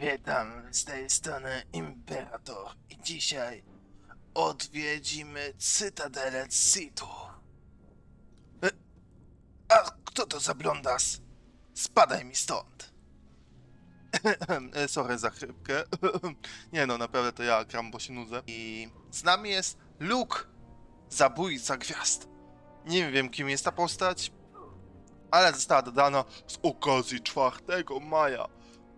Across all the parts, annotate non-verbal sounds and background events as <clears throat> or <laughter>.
Witam, z tej strony Imperator i dzisiaj odwiedzimy Cytadelę Situ. E, A kto to za blondas? Spadaj mi stąd. <laughs> Sorry za chrypkę. <laughs> Nie no, naprawdę to ja gram, bo się nudzę. I z nami jest Luke, zabójca gwiazd. Nie wiem, kim jest ta postać, ale została dodana z okazji 4 maja.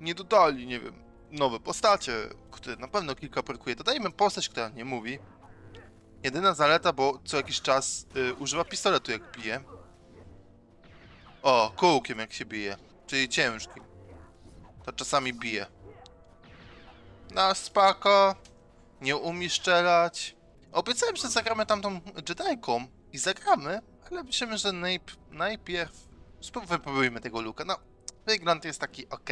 Nie dodali, nie wiem, nowe postacie, które na pewno kilka perkuje. Dodajmy postać, która nie mówi. Jedyna zaleta, bo co jakiś czas y, używa pistoletu jak bije. O, kółkiem jak się bije, czyli ciężkim. To czasami bije. No spoko, nie umie strzelać. Obiecałem, że zagramy tamtą Jediką i zagramy, ale myślimy, że najp najpierw spróbujmy tego Luka. No, wygląd jest taki ok.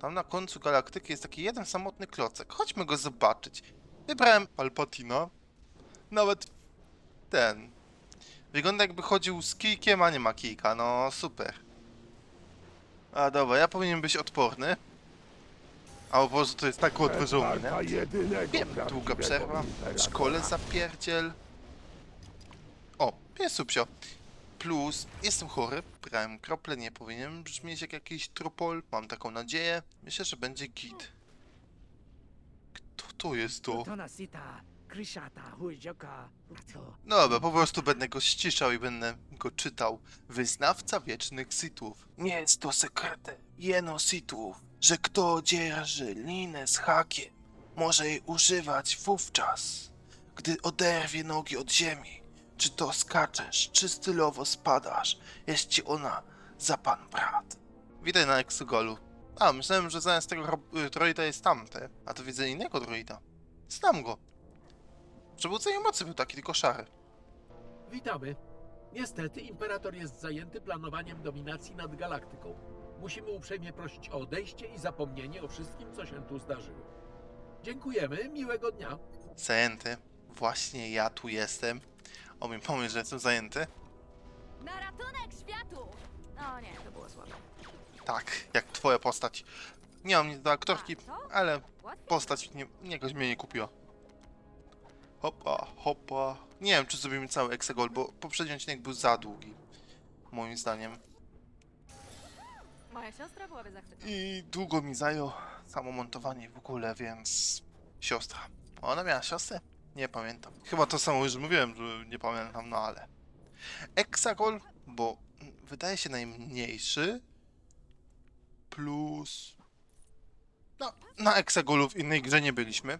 Tam na końcu galaktyki jest taki jeden samotny klocek. Chodźmy go zobaczyć. Wybrałem Palpatina. Nawet ten. Wygląda jakby chodził z kijkiem, a nie ma kijka. No, super. A dobra, ja powinien być odporny. A o Boże, to jest tak odważony, nie? Wiem, długa przerwa. W szkole zapierdziel. O, pies psio. Plus jestem chory, brałem krople, nie powinienem brzmieć jak jakiś tropol, mam taką nadzieję. Myślę, że będzie git. Kto to jest to? No Dobra, po prostu będę go ściszał i będę go czytał. Wyznawca wiecznych sitów. Nie jest to sekretem jeno sitów, że kto dzierży linę z hakiem, może jej używać wówczas, gdy oderwie nogi od ziemi czy to skaczesz, czy stylowo spadasz, jest ci ona za pan brat. Witaj na Exogolu. A, myślałem, że zamiast tego y, droida jest tamte, a to widzę innego droida. Znam go. Przywódca mocy był taki, tylko szary. Witamy. Niestety, imperator jest zajęty planowaniem dominacji nad galaktyką. Musimy uprzejmie prosić o odejście i zapomnienie o wszystkim, co się tu zdarzyło. Dziękujemy, miłego dnia. Zajęty. Właśnie ja tu jestem. Mi pomysł, że jestem zajęty. Na ratunek światu! O nie, to było słabe. Tak, jak twoja postać. Nie mam nic do aktorki, ale postać nie, jakoś mnie nie kupiła. Hopa, hopa. Nie wiem, czy zrobimy cały Exegol, bo poprzedni odcinek był za długi. Moim zdaniem. Moja siostra byłaby zachwycona. I długo mi zajął samo montowanie w ogóle, więc... Siostra. Ona miała siostrę? Nie pamiętam. Chyba to samo już mówiłem, że nie pamiętam, no ale... Exagol, bo wydaje się najmniejszy, plus... No, na Exagolu w innej grze nie byliśmy.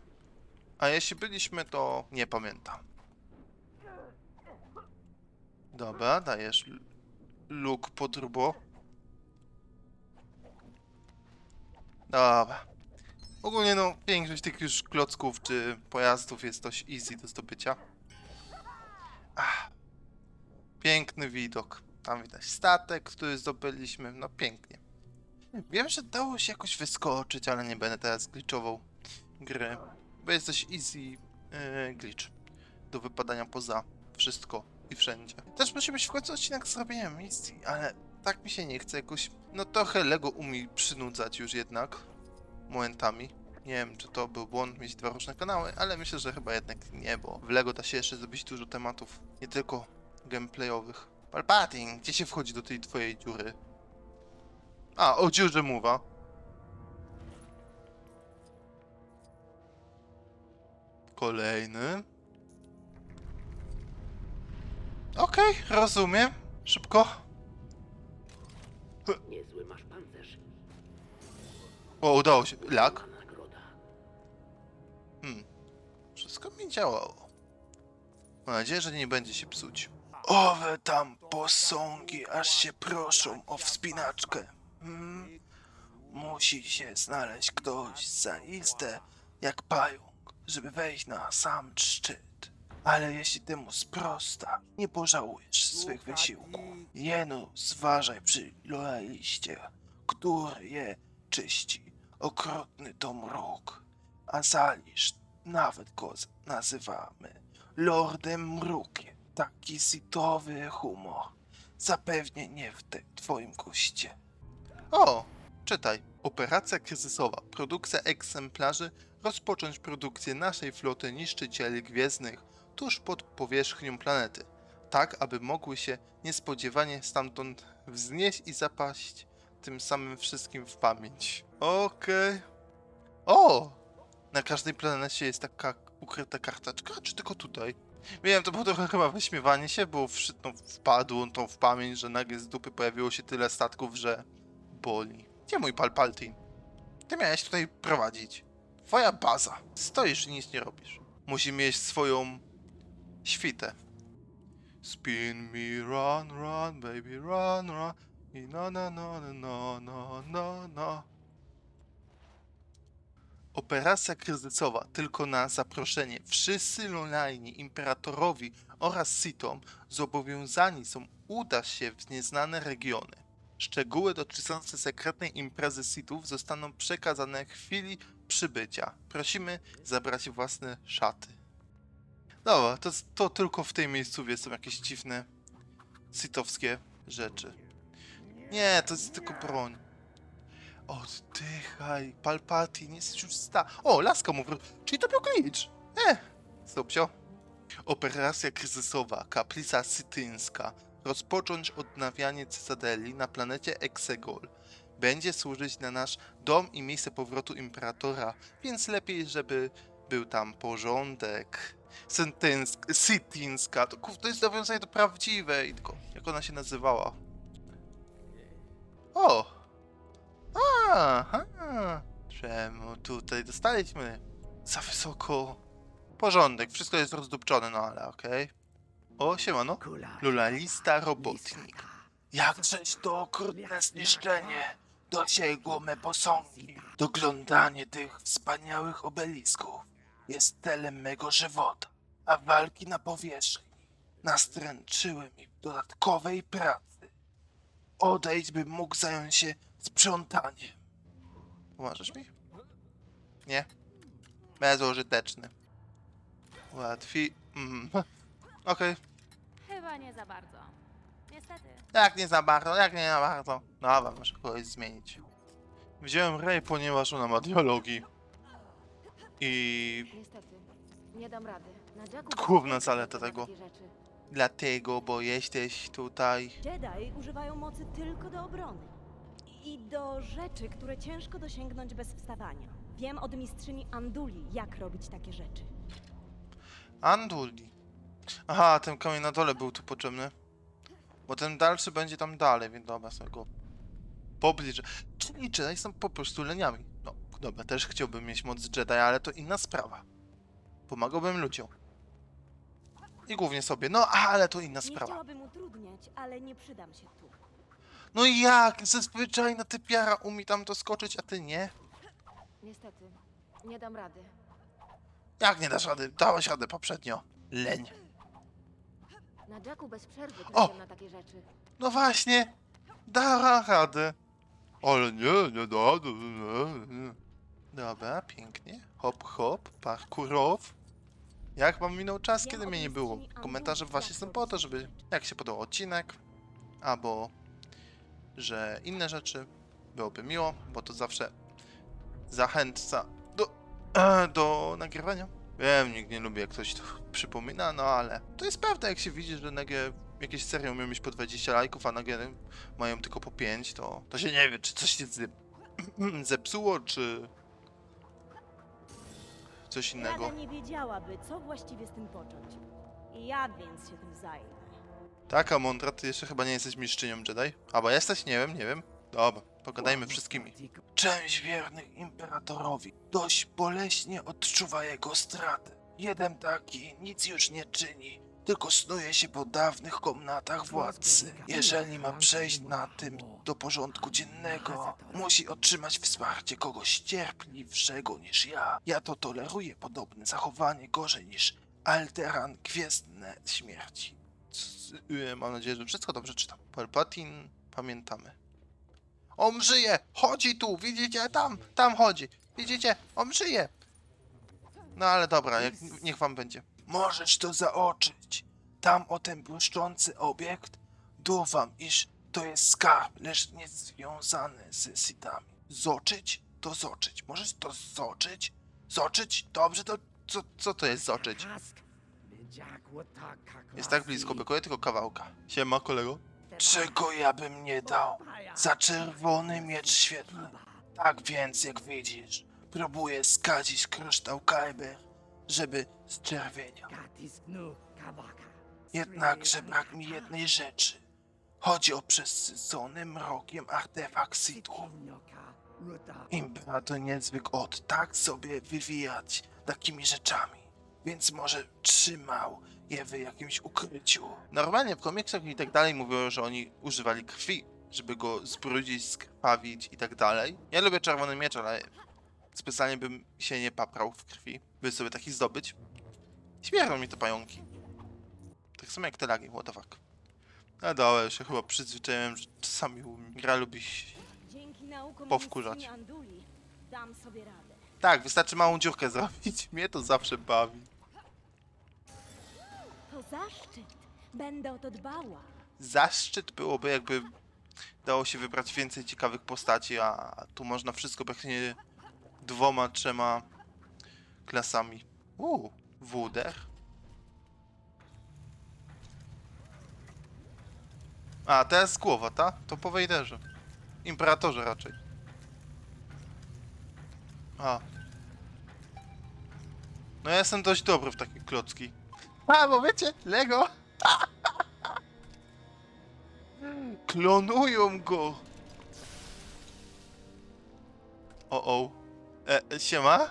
A jeśli byliśmy, to nie pamiętam. Dobra, dajesz luk po turbo. Dobra. Ogólnie no, większość tych już klocków czy pojazdów jest dość easy do zdobycia. Ach. Piękny widok. Tam widać statek, który zdobyliśmy. No pięknie. Wiem, że dało się jakoś wyskoczyć, ale nie będę teraz glitchował gry. Bo jest dość easy yy, glitch. Do wypadania poza wszystko i wszędzie. Też musi być w końcu odcinek z zrobieniem misji, ale tak mi się nie chce jakoś... No trochę Lego umie przynudzać już jednak. Momentami. Nie wiem, czy to był błąd mieć dwa różne kanały, ale myślę, że chyba jednak nie, bo w Lego da się jeszcze zrobić dużo tematów, nie tylko gameplayowych. Palpatine, gdzie się wchodzi do tej twojej dziury? A, o dziurze mowa. Kolejny. Okej, rozumiem. Szybko. Niezły masz pancerz. O, udało się. Lak. Wszystko mi działało. Mam nadzieję, że nie będzie się psuć. Owe tam posągi aż się proszą o wspinaczkę. Hmm. Musi się znaleźć ktoś zaiste jak pająk, żeby wejść na sam szczyt. Ale jeśli temu sprosta, nie pożałujesz swych wysiłków. Jeno zważaj przy loyaliście, który je czyści. Okrutny to mruk, a zalisz nawet go nazywamy Lordem Mrukiem. Taki sitowy humor zapewnie nie w te twoim guście. O, Czytaj. Operacja kryzysowa. Produkcja egzemplarzy. Rozpocząć produkcję naszej floty niszczycieli gwiezdnych tuż pod powierzchnią planety. Tak, aby mogły się niespodziewanie stamtąd wznieść i zapaść tym samym wszystkim w pamięć. Okej. O! Na każdej planecie jest taka ukryta karteczka, czy tylko tutaj? Wiem, to było trochę chyba wyśmiewanie się, bo wszy- no, wpadło to w pamięć, że nagle z dupy pojawiło się tyle statków, że boli. Gdzie mój Palpaltin? Ty miałeś tutaj prowadzić. Twoja baza. Stoisz i nic nie robisz. Musi mieć swoją świtę. Spin me, run, run, baby, run, run. I no, no, no, no, no, no, no. Operacja kryzysowa tylko na zaproszenie. Wszyscy Lolajni, Imperatorowi oraz Sitom zobowiązani są udać się w nieznane regiony. Szczegóły dotyczące sekretnej imprezy Sithów zostaną przekazane w chwili przybycia. Prosimy zabrać własne szaty. Dobra, to, to tylko w tej miejscu są jakieś dziwne sitowskie rzeczy. Nie, to jest tylko broń. Oddychaj, Palpatine, jesteś już sta... O, laska mu wró- Czyli to był glitch. E, stopcio. Operacja kryzysowa, kaplica sytyńska. Rozpocząć odnawianie cytadeli na planecie Exegol. Będzie służyć na nasz dom i miejsce powrotu Imperatora, więc lepiej, żeby był tam porządek. Sytyńsk, Sytyńska, to, to jest nawiązanie do prawdziwej, tylko jak ona się nazywała? O! Aha! Czemu tutaj dostaliśmy za wysoko? Porządek, wszystko jest rozdupczone, no ale okej. O, siemano. Lulalista robotnik. Jakżeś to okrutne zniszczenie dosięgło me posągi. Doglądanie tych wspaniałych obelisków jest celem mego żywota, a walki na powierzchni nastręczyły mi dodatkowej pracy. Odejdź, bym mógł zająć się sprzątaniem. Pomożesz mi? Nie. Bezużyteczny. Łatwi... Mm. Okej. Chyba nie za bardzo. Niestety. Jak nie za bardzo, jak nie za bardzo. Dobra, muszę kogoś zmienić. Wziąłem Ray, ponieważ ona ma dialogi. I Niestety, nie dam rady. Na Jacku Główna zaleta tego. dlatego, bo jesteś tutaj. Jedi używają mocy tylko do obrony. I do rzeczy, które ciężko dosięgnąć bez wstawania. Wiem od mistrzyni Anduli, jak robić takie rzeczy. Anduli. Aha, ten kamień na dole był tu potrzebny. Bo ten dalszy będzie tam dalej, więc dobra, sobie go pobliżę. Czyli Jedi są po prostu leniami. No, dobra, też chciałbym mieć moc Jedi, ale to inna sprawa. Pomagałbym ludziom. I głównie sobie. No, ale to inna Nie sprawa. chciałabym utrudniać, ale nie przydam się tu. No i jak? Zazwyczaj na typiara umie tam doskoczyć, a ty nie? Niestety, nie dam rady. Jak nie dasz rady? Dałaś radę poprzednio. Leń. Na Jacku bez przerwy O! trafiam na takie rzeczy. No właśnie, dała radę. Ale nie, nie da. nie, nie. Dobra, pięknie. Hop, hop, parkurow. Jak wam minął czas, kiedy mnie nie było? Komentarze właśnie są po to, żeby jak się podobał odcinek, albo że inne rzeczy byłoby miło, bo to zawsze zachęca do, <clears throat> do nagrywania. Wiem, nikt nie lubi jak ktoś to przypomina, no ale to jest prawda, jak się widzi, że nagle jakieś serie umieją mieć po 20 lajków, a nagle mają tylko po 5, to, to się nie wie, czy coś się zep- <clears throat> zepsuło, czy coś innego. Rada nie wiedziałaby, co właściwie z tym począć. Ja więc się tym zajmę. Taka mądra, ty jeszcze chyba nie jesteś mistrzynią Jedi? Albo jesteś? Nie wiem, nie wiem. Dobra, pogadajmy wszystkimi. Część wiernych imperatorowi dość boleśnie odczuwa jego stratę. Jeden taki nic już nie czyni, tylko snuje się po dawnych komnatach władcy. Jeżeli ma przejść na tym do porządku dziennego, musi otrzymać wsparcie kogoś cierpliwszego niż ja. Ja to toleruję podobne zachowanie gorzej niż alteran gwiezdne śmierci. Y, Mam nadzieję, że wszystko dobrze czytam. Palpatine, pamiętamy. On żyje! Chodzi tu! Widzicie? Tam! Tam chodzi! Widzicie? On żyje! No ale dobra, jak, niech wam będzie. Możesz to zaoczyć. Tam o ten błyszczący obiekt duwam, iż to jest skarb, lecz nie związany z Sithami. Zoczyć? To zoczyć. Możesz to zoczyć? Zoczyć? Dobrze, to co, co to jest zoczyć? Jest tak blisko, brakuje tylko kawałka. Siema, kolego. Czego ja bym nie dał za czerwony miecz świetlny? Tak więc, jak widzisz, próbuję skadzić kryształ Kyber, żeby zczerwieniał. Jednakże brak mi jednej rzeczy. Chodzi o przesycony mrokiem artefakt ruta. Imperator nie zwykł od tak sobie wywijać takimi rzeczami, więc może trzymał je w jakimś ukryciu. Normalnie w komiksach i tak dalej mówią, że oni używali krwi, żeby go zbrudzić, skrwawić i tak dalej. Ja lubię czerwony miecz, ale specjalnie bym się nie paprał w krwi, by sobie taki zdobyć. Śmierzą mi te pająki. Tak samo jak te lagi, what the fuck. No dobra, już się chyba przyzwyczaiłem, że czasami gra lubi się Powkurzać. Tak, wystarczy małą dziurkę zrobić. Mnie to zawsze bawi. To zaszczyt. Będę o to dbała. Zaszczyt byłoby, jakby dało się wybrać więcej ciekawych postaci, a tu można wszystko praktycznie dwoma, trzema klasami. Uuu, Wuder. A, jest głowa, ta? To po Wejderze. Imperatorze raczej. A. No ja jestem dość dobry w takie klocki. A, bo wiecie, Lego. Klonują go! O, o. E, e, siema?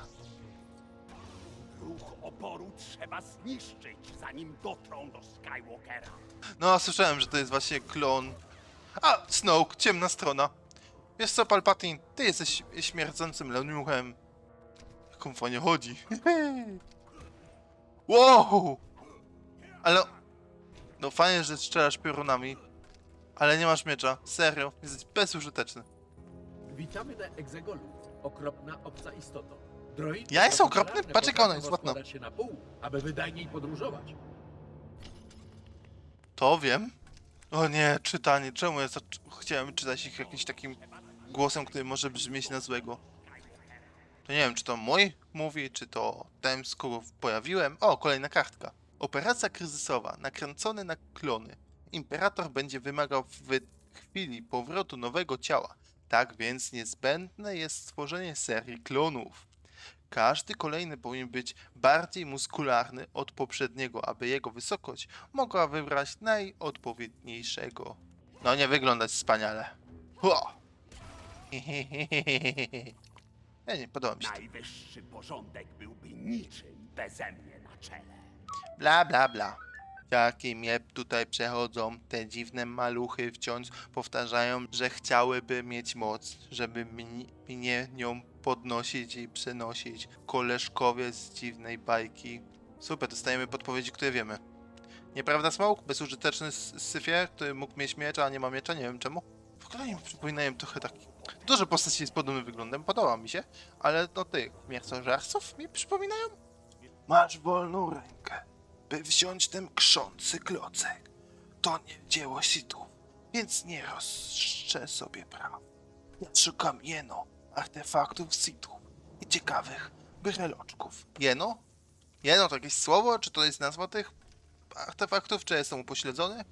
Ruch oporu trzeba zniszczyć, zanim dotrą do Skywalkera. No, słyszałem, że to jest właśnie klon. A, Snoke, ciemna strona. Wiesz co, Palpatine, ty jesteś śmierdzącym leniuchem. Jak on fajnie chodzi. <laughs> wow! Ale... No fajnie, że strzelasz piorunami. Ale nie masz miecza. Serio, jesteś bezużyteczny. Witamy na Egzegolu. Okropna obca istota. Droid Ja jestem okropny? Patrz, jaka ona jest ładna. się na pół, aby wydajniej podróżować. To wiem. O nie, czytanie. Czemu ja zac- chciałem czytać ich jakimś takim głosem, który może brzmieć na złego? To nie wiem, czy to mój mówi, czy to ten, z kogo pojawiłem. O, kolejna kartka. Operacja kryzysowa, nakręcony na klony. Imperator będzie wymagał w chwili powrotu nowego ciała. Tak więc niezbędne jest stworzenie serii klonów. Każdy kolejny powinien być bardziej muskularny od poprzedniego, aby jego wysokość mogła wybrać najodpowiedniejszego. No nie wyglądać wspaniale. Ho! <laughs> Nie, nie, podoba mi się. Najwyższy porządek byłby niczym beze mnie na czele. Bla, bla, bla. Jakie mnie tutaj przechodzą, te dziwne maluchy wciąż powtarzają, że chciałyby mieć moc, żeby mnie, nią podnosić i przenosić. Koleżkowie z dziwnej bajki. Super, dostajemy podpowiedzi, które wiemy. Nieprawda, Smoke? Bezużyteczny syfie, który mógł mieć miecz, a nie ma miecza, nie wiem czemu. W ogóle mi przypominają trochę taki... Dużo postaci z podobnym wyglądem, podoba mi się, ale no tych mięsożerców mi przypominają. Masz wolną rękę, by wziąć ten krzący klocek. To nie dzieło sitów, więc nie rozszczę sobie praw. Ja szukam jeno, artefaktów sitów i ciekawych bryloczków. Jeno? Jeno to jakieś słowo, czy to jest nazwa tych artefaktów, czy jestem upośledzony?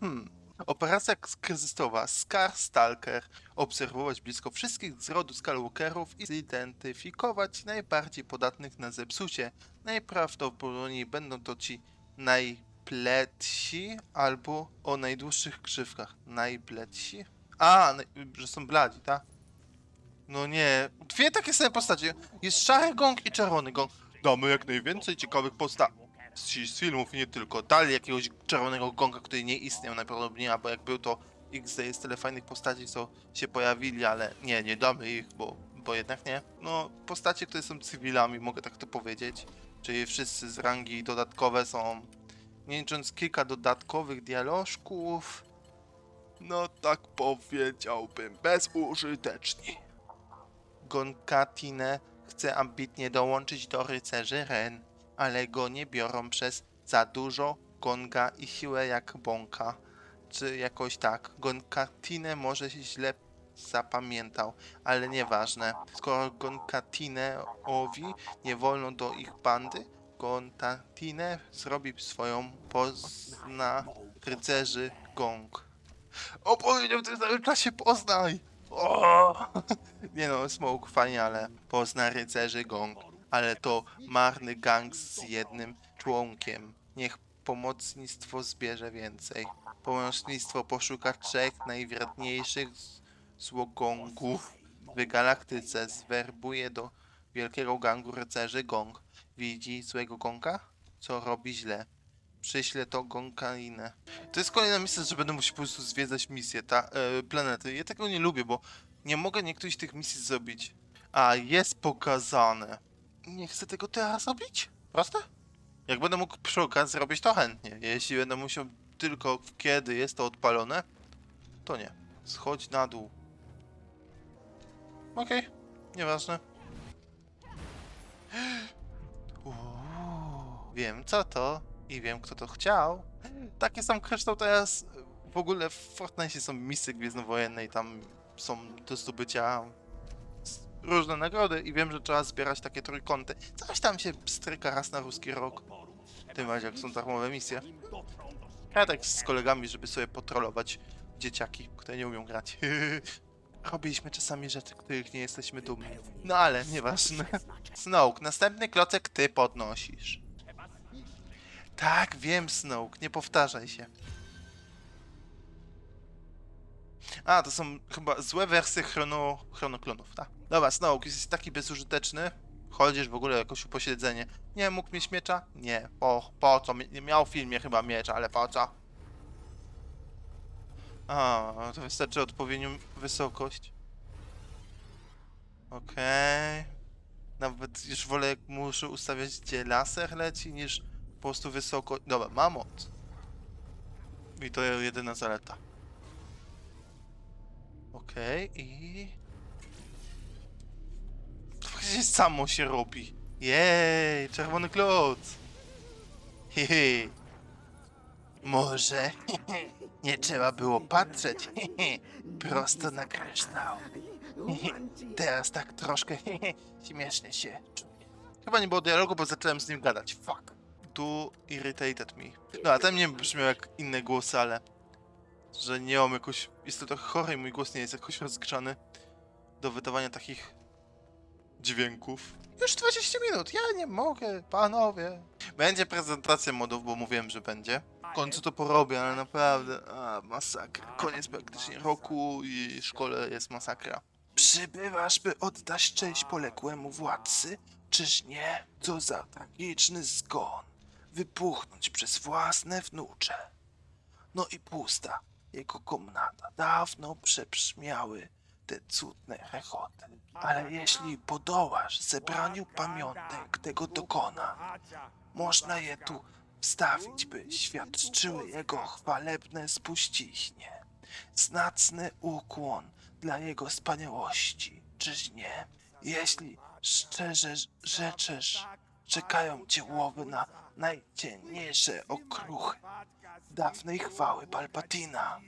Hmm. Operacja kryzysowa Scar Stalker. Obserwować blisko wszystkich z rodu Skywalkerów i zidentyfikować najbardziej podatnych na zepsucie. Najprawdopodobniej będą to ci najpletsi albo o najdłuższych krzywkach. Najpletsi? A, że są bladzi, tak? No nie. Dwie takie same postacie. Jest szary gong i czerwony gong. Damy jak najwięcej ciekawych postaci z, filmów nie tylko. Dali jakiegoś czerwonego gonga, który nie istniał najprawdopodobniej, albo jak był to XD jest tyle fajnych postaci, co się pojawili, ale nie, nie damy ich, bo, bo jednak nie. No, postacie, które są cywilami, mogę tak to powiedzieć. Czyli wszyscy z rangi dodatkowe są, nie licząc kilka dodatkowych dialożków, no tak powiedziałbym, bezużyteczni. Gonkatine chce ambitnie dołączyć do rycerzy Ren, ale go nie biorą przez za dużo gonga i siłę jak bąka. Czy jakoś tak. Gonkatine może się źle zapamiętał, ale nieważne. Skoro Gonkatineowi nie wolno do ich bandy, Gontatine zrobi swoją pozna rycerzy gong. O, powiedział w tym samym czasie Poznaj! O! <laughs> Nie no, Smoke fajnie, ale pozna rycerzy gong. Ale to marny gang z jednym członkiem. Niech pomocnictwo zbierze więcej. Pomocnictwo poszuka trzech najwierniejszych z- złogongów w galaktyce. Zwerbuje do wielkiego gangu rycerzy gong. Widzi złego gonga? Co robi źle. Przyśle to gonkainę. To jest kolejna misja, że będę musiał po prostu zwiedzać misje, ta, e, planety. Ja tego nie lubię, bo nie mogę niektórych tych misji zrobić. A, jest pokazane. Nie chcę tego teraz robić? Proste? Jak będę mógł przy okazji zrobić to chętnie. Jeśli będę musiał tylko kiedy jest to odpalone, to nie. Schodź na dół. Okej, nieważne. Uuu, wiem co to i wiem kto to chciał. Taki sam kryształ teraz w ogóle w Fortnite są misje gwiezdnowojenne i tam są do zdobycia różne nagrody i wiem, że trzeba zbierać takie trójkąty. Coś tam się stryka raz na ruski rok. Tym bardziej jak są darmowe misje. Ja tak z kolegami, żeby sobie potrolować dzieciaki, które nie umią grać. <laughs> Robiliśmy czasami rzeczy, których nie jesteśmy dumni. No ale nieważne. Snoke, następny klocek ty podnosisz. Tak, wiem, Snoke, nie powtarzaj się. A, to są chyba złe wersje chrono, chronoklonów, tak? Dobra, Snoke, jesteś taki bezużyteczny. Chodzisz w ogóle jakoś upośledzenie. Nie, mógł mieć miecza? Nie. Po, po co? Nie miał w filmie chyba miecza, ale po co? A, to wystarczy odpowiednią wysokość. Okej. Nawet już wolę jak muszę ustawiać gdzie laser leci niż po prostu wysoko. Dobra, ma moc. I to jedyna zaleta. Okej, i... Faktycznie samo się robi. Jej, czerwony kloc. Hehe. Może <laughs> nie trzeba było patrzeć prosto na kryształ. Teraz tak troszkę śmiesznie się czuję. Chyba nie było dialogu, bo zacząłem z nim gadać. Fuck. Tu irritated me. No, a ten nie brzmiał jak inne głosy, ale... Że nie mam jakoś... Jest to trochę chory i mój głos nie jest jakoś rozgrzany do wydawania takich dźwięków. Już 20 minut, ja nie mogę, panowie. Będzie prezentacja modów, bo mówiłem, że będzie. W końcu to porobię, ale naprawdę, a, masakra. Koniec praktycznie roku i w szkole jest masakra. Przybywasz, by oddać cześć poległemu władcy? Czyż nie? Co za tragiczny zgon. Wypuchnąć przez własne wnucze. No i pusta. Jego komnata dawno przebrzmiały te cudne rechoty. Ale jeśli podołasz zebraniu pamiątek tego dokona, można je tu wstawić, by świadczyły jego chwalebne spuściźnie. Znacny ukłon dla jego wspaniałości, czyż nie? Jeśli szczerze rzeczesz, czekają cię łowy na najciemniejsze okruchy dawnej chwały Palpatina.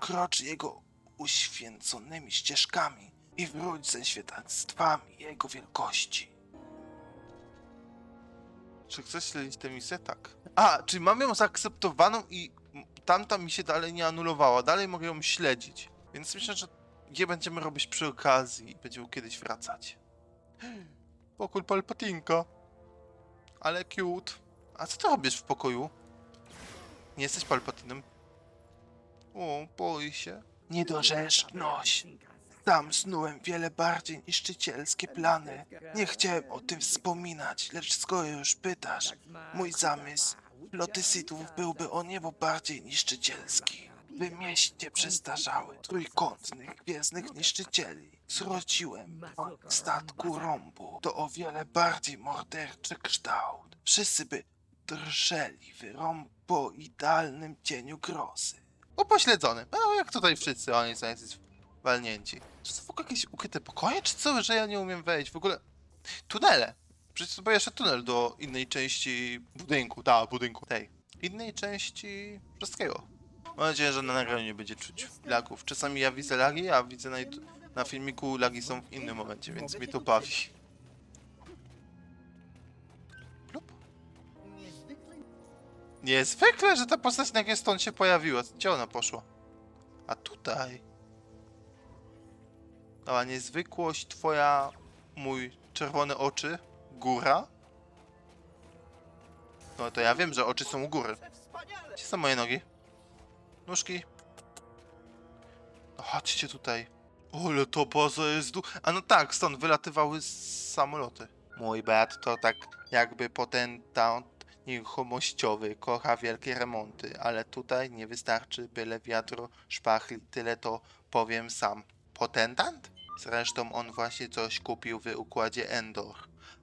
Krocz jego uświęconymi ścieżkami i wróć ze świadectwami jego wielkości. Czy chcesz śledzić tę misję? Tak. A, czy mam ją zaakceptowaną i tamta mi się dalej nie anulowała. Dalej mogę ją śledzić. Więc myślę, że je będziemy robić przy okazji i będziemy kiedyś wracać. Pokój Palpatinka. Ale cute. A co ty robisz w pokoju? Nie jesteś Palpatinem? O, boi się. Niedorzeczność. Sam snułem wiele bardziej niszczycielskie plany. Nie chciałem o tym wspominać, lecz skoro już pytasz, mój zamysł floty Sithów byłby o niebo bardziej niszczycielski. W mieście przestarzały trójkątnych gwiezdnych niszczycieli. Zwróciłem w statku rąbu to o wiele bardziej morderczy kształt. Wszyscy by drżeli w rąboidalnym cieniu grozy. Upośledzony. No jak tutaj wszyscy oni są jacyś walnięci. Czy to w ogóle jakieś ukryte pokoje, czy co, że ja nie umiem wejść? W ogóle tunele. Przecież to był jeszcze tunel do innej części budynku, tak, budynku tej. Innej części wszystkiego. Mam nadzieję, że na nagraniu nie będzie czuć lagów. Czasami ja widzę lagi, a widzę na, Na filmiku lagi są w innym momencie, więc mnie to bawi. Niezwykle, że ta postać nagle stąd się pojawiła. Gdzie ona poszła? A tutaj. Dobra, niezwykłość twoja, mój czerwone oczy, góra. No to ja wiem, że oczy są u góry. Gdzie są moje nogi? Nóżki. No chodźcie tutaj. Ole to baza jest du... A no tak, stąd wylatywały samoloty. Mój brat to tak jakby potentat nieruchomościowy, kocha wielkie remonty, ale tutaj nie wystarczy byle wiadro szpachli, tyle to powiem sam. Potentant? Zresztą on właśnie coś kupił w układzie Endor.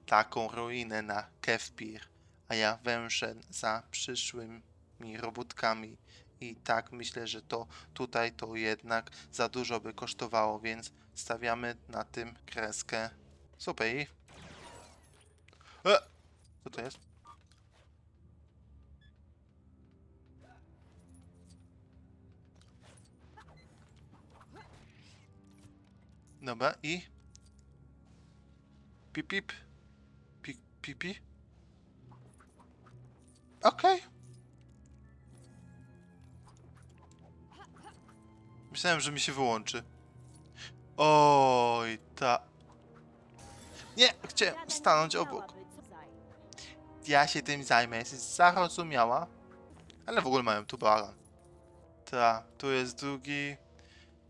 Taką ruinę na Kefpir, a ja węszę za przyszłymi robótkami. I tak myślę, że to tutaj to jednak za dużo by kosztowało, więc stawiamy na tym kreskę. Super. E! Co to jest? Dobra i... Pip pip. Pip pip pip. Okej. Myślałem, że mi się wyłączy. Oj, ta... Nie, chciałem stanąć obok. Ja się tym zajmę, jesteś zarozumiała. Ale w ogóle mają tu balan. Ta, tu jest drugi.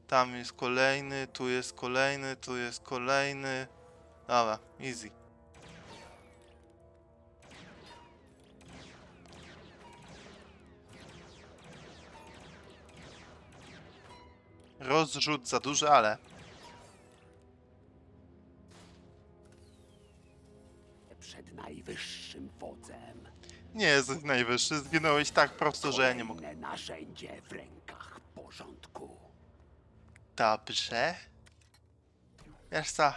Tam jest kolejny, tu jest kolejny, tu jest kolejny. Dobra, easy. Rozrzut za duży, ale Przed najwyższym wodzem. nie jesteś najwyższy. Zginąłeś tak prosto, że ja nie mogę. Kolejne narzędzie w porządku. Dobrze. Wiesz co?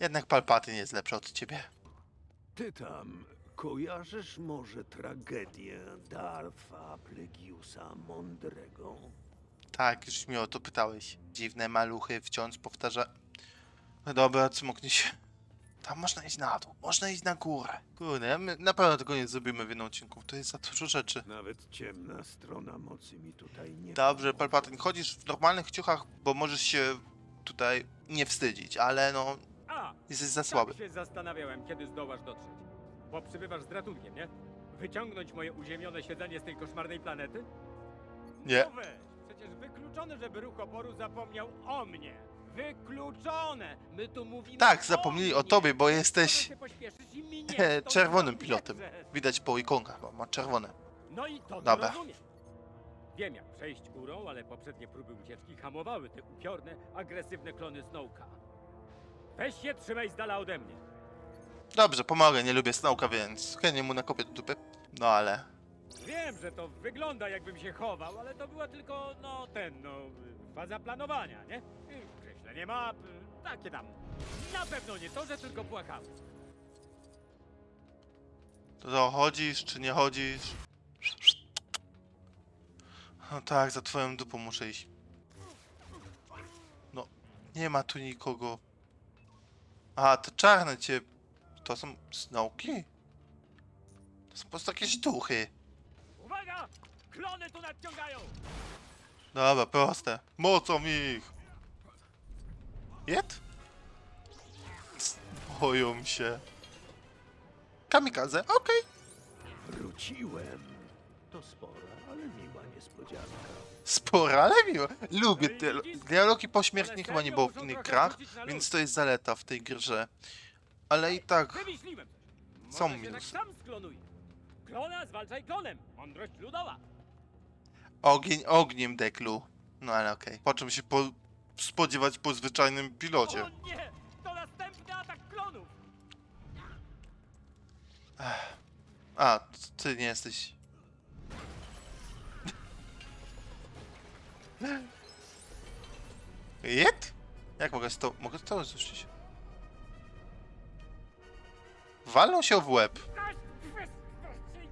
Jednak Palpatyn jest lepszy od ciebie. Ty tam, kojarzysz może tragedię Darfa Plegiusa Mądrego? Tak, już mi o to pytałeś. Dziwne maluchy wciąż powtarza... No dobra, cmoknij się. Tam można iść na dół, można iść na górę. Kurde, my na pewno tego nie zrobimy w jednym odcinku, to jest za dużo rzeczy. Nawet ciemna strona mocy mi tutaj nie Dobrze, pomoże. Palpatyn, chodzisz w normalnych ciuchach, bo możesz się tutaj nie wstydzić, ale no, A, jesteś za słaby. tak się zastanawiałem, kiedy zdołasz dotrzeć. Bo przybywasz z ratunkiem, nie? Wyciągnąć moje uziemione siedzenie z tej koszmarnej planety? Nie. No weź, przecież wykluczone, żeby ruch oporu zapomniał o mnie. Wykluczone! My tu mówimy Tak, zapomnieli o tobie, bo jesteś się i e, <laughs> czerwonym pilotem. Widać po ikonkach, bo ma czerwone. No i to Dobra. Dobra. rozumiem. Wiem jak przejść górą, ale poprzednie próby ucieczki hamowały te upiorne, agresywne klony Snowka. Weź się, trzymaj z dala ode mnie. Dobrze, pomogę, nie lubię Snowka, więc chętnie mu nakopię do dupy. No ale... Wiem, że to wygląda jakbym się chował, ale to była tylko, no ten, no, faza planowania, nie? Kreślenie map, y, takie tam. Na pewno nie to, że tylko płakałem. To co, chodzisz czy nie chodzisz? No tak, za twoją dupą muszę iść. No, nie ma tu nikogo. A, te czarne cię... To są snowki? To są po prostu jakieś duchy. Uwaga! Klony tu nadciągają! Dobra, proste. Mocą ich! Jed? Boją się. Kamikaze, okej. Wróciłem. To spora, ale miła niespodzianka. Sporo, ale miło. Lubię te dialogi pośmiertnie chyba nie było w innych grach, więc to jest zaleta w tej grze. Ale i tak, Wymyśliłem coś. Są Może się tak minusy. sam sklonuję. Klona zwalczaj klonem. Mądrość ludowa. ogień ogniem deklu. No ale okej. Po czym się po spodziewać po zwyczajnym pilocie? O nie! To następny atak klonów! A, t- ty nie jesteś... <laughs> Jed? Jak mogę z to... Mogę z to zuścić? Walną się w łeb.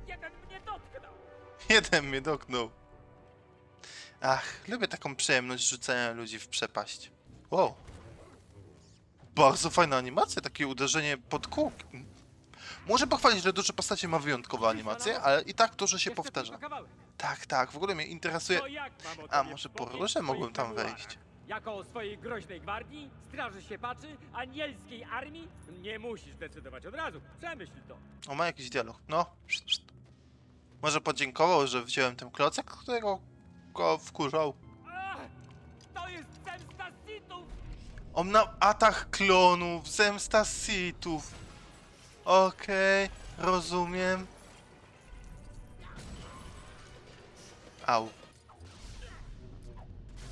Jeden mnie dotknął! Jeden mnie dotknął. Ach, lubię taką przyjemność rzucania ludzi w przepaść. Wow. Bardzo fajna animacja, takie uderzenie pod kółkiem. Muszę pochwalić, że duże postacie ma wyjątkową animację, ale i tak dużo się powtarza. Tak, tak, w ogóle mnie interesuje... A, może po wspomnieć róże w mogłem tam wejść. Jako o swojej groźnej gwardii, straży się patrzy, anielskiej armii? Nie musisz decydować od razu. Przemyśl to. O, ma jakiś dialog. No. Może podziękował, że wziąłem ten klocek, którego go wkurzał. To jest zemsta Sithów! On na atak klonów, zemsta Sithów. Okej, rozumiem. Au.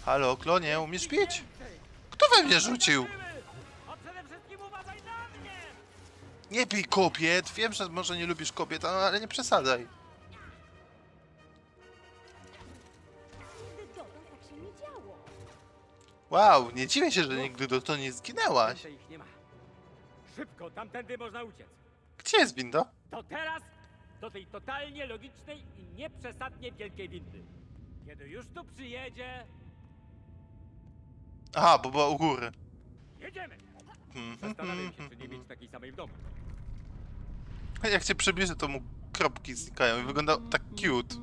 Halo, klonie, umiesz pić? Kto we mnie rzucił? Nie bij kobiet! Wiem, że może nie lubisz kobiet, ale nie przesadzaj. Wow, nie dziwię się, że nigdy do to nie zginęłaś. Więcej ich nie ma. Szybko, tamtędy można uciec. Gdzie jest winda? To teraz do tej totalnie logicznej i nieprzesadnie wielkiej windy. Kiedy już tu przyjedzie, Aha, bo była u góry. jedziemy! Hmm, Zastanawiam się, czy nie mieć takiej samej w domu. Jak cię przybliżę, to mu kropki znikają i wygląda tak cute.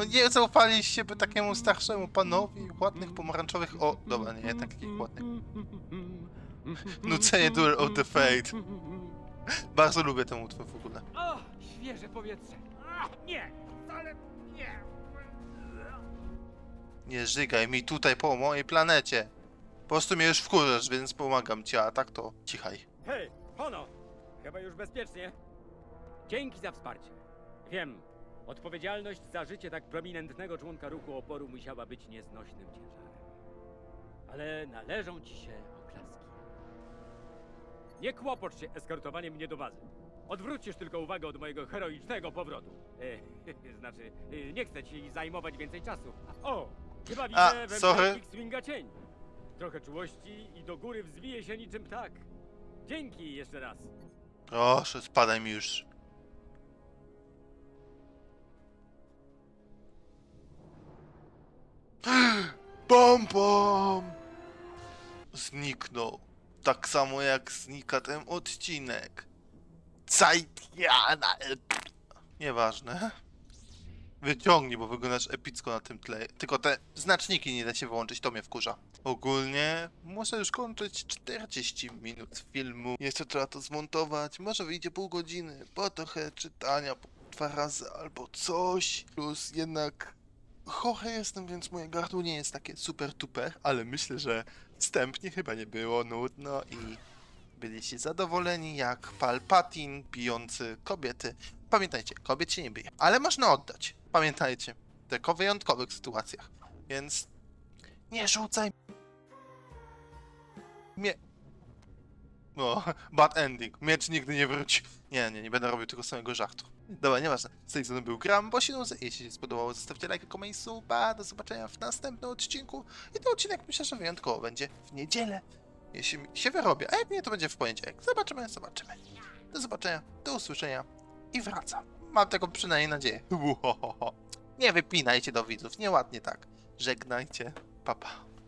No nie zaufaliście by takiemu starszemu panowi ładnych pomarańczowych... O, dobra, nie, jednak takich ładnych. Nucenie Duel of the Fate. Bardzo lubię ten utwór w ogóle. O, świeże powietrze! Nie, wcale nie! Nie żygaj mi tutaj po mojej planecie. Po prostu mnie już wkurzasz, więc pomagam ci, a tak to cichaj. Hej, Hono! Chyba już bezpiecznie. Dzięki za wsparcie. Wiem, odpowiedzialność za życie tak prominentnego członka ruchu oporu musiała być nieznośnym ciężarem. Ale należą ci się oklaski. Nie kłopocz się eskortowaniem mnie do bazy. Odwrócisz tylko uwagę od mojego heroicznego powrotu. E, <laughs> znaczy, e, nie chcę ci zajmować więcej czasu. O, chyba widzę A, we sorry. mnie X-Winga cień. Trochę czułości i do góry wzbije się niczym ptak. Dzięki jeszcze raz. Proszę, spadaj mi już. Bom, bom! Zniknął. Tak samo jak znika ten odcinek. Zajtiana. Nieważne. Wyciągnij, bo wyglądasz epicko na tym tle. Tylko te znaczniki nie da się wyłączyć, to mnie wkurza. Ogólnie muszę już kończyć 40 minut filmu. Jeszcze trzeba to zmontować. Może wyjdzie pół godziny, bo trochę czytania dwa razy albo coś. Plus jednak chory jestem, więc moje gardło nie jest takie super tuper, ale myślę, że wstępnie chyba nie było nudno i byliście zadowoleni jak Palpatin bijący kobiety. Pamiętajcie, kobiet się nie bije, ale można oddać. Pamiętajcie, tylko w wyjątkowych sytuacjach. Więc nie rzucaj Mie... No, <laughs> bad ending. Miecz nigdy nie wróci. Nie, nie, nie będę robił tego samego żartu. Dobra, nieważne. Z tej strony był Gram, bo się. Jeśli się spodobało, zostawcie lajka, komentarz, suba. Do zobaczenia w następnym odcinku. I ten odcinek myślę, że wyjątkowo będzie w niedzielę. Jeśli się wyrobię, a jak nie, to będzie w poniedziałek. Zobaczymy, zobaczymy. Do zobaczenia, do usłyszenia i wracam. Mam taką przynajmniej nadzieję. Uhohoho. Nie wypinajcie do widzów, nieładnie tak. Żegnajcie, papa. Pa.